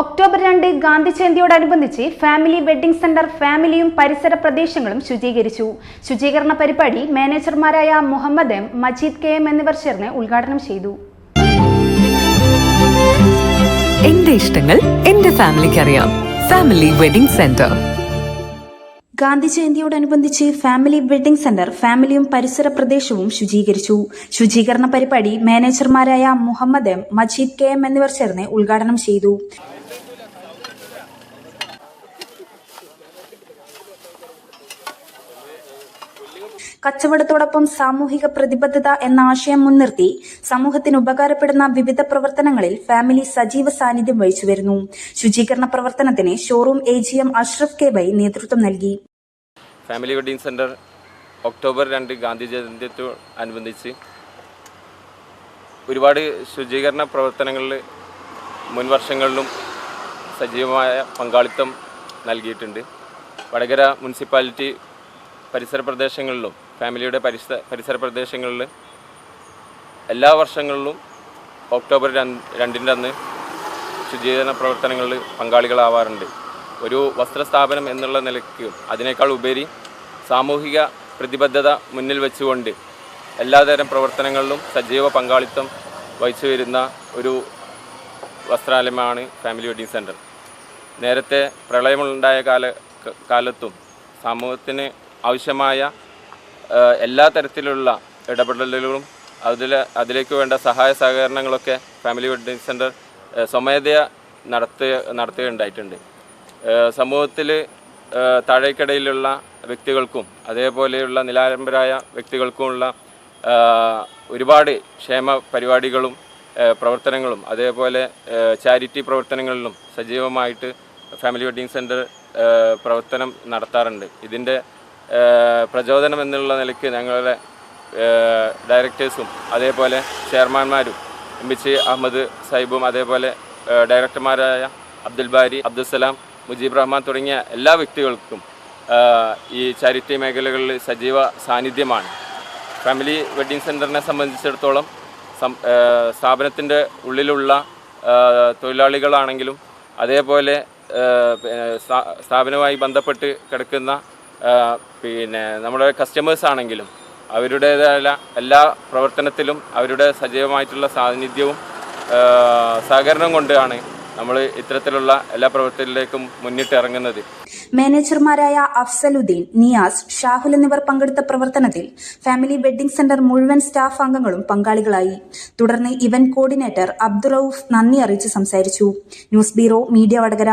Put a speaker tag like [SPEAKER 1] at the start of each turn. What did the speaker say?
[SPEAKER 1] October രണ്ട് ഗാന്ധി ജയന്തിയോടനുബന്ധിച്ച് family wedding centre ഫാമിലിയും പരിസര പ്രദേശങ്ങളും ശുചീകരിച്ചു. ശുചീകരണ പരിപാടി മാനേജർമാരായ Muhammad M Majeed K M എന്നിവർ ചേർന്ന് ഉദ്ഘാടനം ചെയ്തു.
[SPEAKER 2] എന്റെ ഇഷ്ടങ്ങൾ എന്റെ ഫാമിലിക്ക് അറിയാം. Family wedding centre.
[SPEAKER 1] ഗാന്ധി ജയന്തിയോടനുബന്ധിച്ച് ഫാമിലി വെഡ്ഡിംഗ് സെന്റർ ഫാമിലിയും പരിസര പ്രദേശവും ശുചീകരിച്ചു. ശുചീകരണ പരിപാടി മാനേജർമാരായ Muhammad M Majeed K M എന്നിവർ ചേർന്ന് ഉദ്ഘാടനം ചെയ്തു. കച്ചവടത്തോടൊപ്പം സാമൂഹിക പ്രതിബദ്ധത എന്ന ആശയം മുൻനിർത്തി സമൂഹത്തിന് ഉപകാരപ്പെടുന്ന വിവിധ പ്രവർത്തനങ്ങളിൽ ഫാമിലി സജീവ സാന്നിധ്യം വഹിച്ചു വരുന്നു ശുചീകരണ പ്രവർത്തനത്തിന് showroom A G M Ashraf K by നേതൃത്വം നൽകി.
[SPEAKER 3] ഫാമിലി വെഡിങ് സെന്റർ ഒക്ടോബർ രണ്ട് ഗാന്ധി ജയന്തിയോട് അനുബന്ധിച്ച് ഒരുപാട് ശുചീകരണ പ്രവർത്തനങ്ങളിൽ മുൻ വർഷങ്ങളിലും സജീവമായ പങ്കാളിത്തം നൽകിയിട്ടുണ്ട്. വടകര മുനിസിപ്പാലിറ്റി പരിസര പ്രദേശങ്ങളിലും ഫാമിലിയുടെ പരിസര പരിസര പ്രദേശങ്ങളിൽ എല്ലാ വർഷങ്ങളിലും ഒക്ടോബർ രണ്ട് രണ്ടിന്റെ അന്ന് ശുചീകരണ പ്രവർത്തനങ്ങളിൽ പങ്കാളികളാവാറുണ്ട്. ഒരു വസ്ത്രസ്ഥാപനം എന്നുള്ള നിലയ്ക്ക് അതിനേക്കാൾ ഉപരി സാമൂഹിക പ്രതിബദ്ധത മുന്നിൽ വെച്ചുകൊണ്ട് എല്ലാതരം പ്രവർത്തനങ്ങളിലും സജീവ പങ്കാളിത്തം വഹിച്ചു വരുന്ന ഒരു വസ്ത്രാലയമാണ് ഫാമിലി വെഡിങ് സെന്റർ നേരത്തെ പ്രളയമുണ്ടായ കാല കാലത്തും സമൂഹത്തിന് ആവശ്യമായ എല്ലാ തരത്തിലുള്ള ഇടപെടലുകളും അതിൽ അതിലേക്ക് വേണ്ട സഹായ സഹകരണങ്ങളൊക്കെ ഫാമിലി വെഡിങ് സെന്റർ സ്വമേധയാ നടത്തുക നടത്തുകയുണ്ടായിട്ടുണ്ട്. സമൂഹത്തിൽ താഴേക്കിടയിലുള്ള വ്യക്തികൾക്കും അതേപോലെയുള്ള നിലാരംബരായ വ്യക്തികൾക്കുമുള്ള ഒരുപാട് ക്ഷേമ പരിപാടികളും പ്രവർത്തനങ്ങളും അതേപോലെ ചാരിറ്റി പ്രവർത്തനങ്ങളിലും സജീവമായിട്ട് ഫാമിലി വെഡിങ് സെന്റർ പ്രവർത്തനം നടത്താറുണ്ട്. ഇതിന്റെ പ്രചോദനം എന്നുള്ള നിലയ്ക്ക് ഞങ്ങളുടെ ഡയറക്ടേഴ്സും അതേപോലെ ചെയർമാൻമാരും എം സി അഹമ്മദ് സൈബും അതേപോലെ ഡയറക്ടർമാരായ അബ്ദുൽ ബാരി അബ്ദുൽസലാം മുജീബ് റഹ്മാൻ തുടങ്ങിയ എല്ലാ വ്യക്തികൾക്കും ഈ ചാരിറ്റി മേഖലകളിൽ സജീവ സാന്നിധ്യമാണ്. ഫാമിലി വെഡ്ഡിംഗ് സെന്ററിനെ സംബന്ധിച്ചിടത്തോളം സ്ഥാപനത്തിന്റെ ഉള്ളിലുള്ള തൊഴിലാളികളാണെങ്കിലും അതേപോലെ സ്ഥാപനവുമായി ബന്ധപ്പെട്ട് കിടക്കുന്ന പിന്നെ നമ്മുടെ കസ്റ്റമേഴ്സ് ആണെങ്കിലും അവരുടേതായ എല്ലാ പ്രവർത്തനത്തിലും അവരുടെ സജീവമായിട്ടുള്ള സാന്നിധ്യവും സഹകരണം കൊണ്ടാണ് നമ്മൾ ഇത്തരത്തിലുള്ള എല്ലാ പ്രവർത്തനത്തിലേക്കും മുന്നിട്ട് ഇറങ്ങുന്നത്.
[SPEAKER 1] മാനേജർമാരായ അഫ്സലുദ്ദീൻ നിയാസ് ഷാഹുൽ എന്നിവർ പങ്കെടുത്ത പ്രവർത്തനത്തിൽ ഫാമിലി വെഡ്ഡിംഗ് സെന്റർ മുഴുവൻ സ്റ്റാഫ് അംഗങ്ങളും പങ്കാളികളായി. തുടർന്ന് ഇവന്റ് കോർഡിനേറ്റർ അബ്ദുറൌഫ് നന്ദി അറിയിച്ച് സംസാരിച്ചു. News bureau media Vadakara.